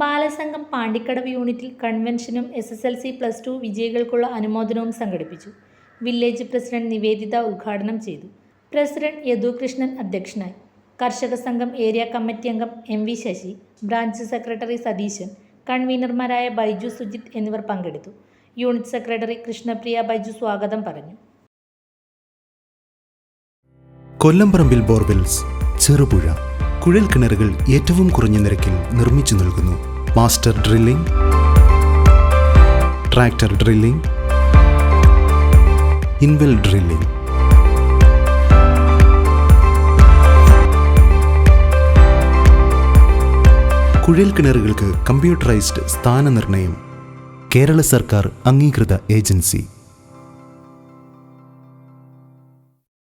ബാലസംഘം പാണ്ടിക്കടവ് യൂണിറ്റിൽ കൺവെൻഷനും S S L C plus two വിജയികൾക്കുള്ള അനുമോദനവും സംഘടിപ്പിച്ചു. വില്ലേജ് പ്രസിഡന്റ് നിവേദിത ഉദ്ഘാടനം ചെയ്തു. പ്രസിഡന്റ് യദുകൃഷ്ണൻ അധ്യക്ഷനായി. കർഷക സംഘം ഏരിയ കമ്മിറ്റി അംഗം M V Sasi branch secretary Satheesan കൺവീനർമാരായ Baiju Sujith എന്നിവർ പങ്കെടുത്തു. യൂണിറ്റ് സെക്രട്ടറി കൃഷ്ണപ്രിയ ബൈജു സ്വാഗതം പറഞ്ഞു. കൊല്ലംപറമ്പിൽ ബോർവെൽസ് ചെറുപുഴ കുഴൽ കിണറുകൾ ഏറ്റവും കുറഞ്ഞ നിരക്കിൽ നിർമ്മിച്ചു നൽകുന്നു. Master drilling tractor drilling inwell drilling. കുഴൽ കിണറുകൾക്ക് കമ്പ്യൂട്ടറൈസ്ഡ് സ്ഥാനനിർണയം കേരള സർക്കാർ അംഗീകൃത ഏജൻസി.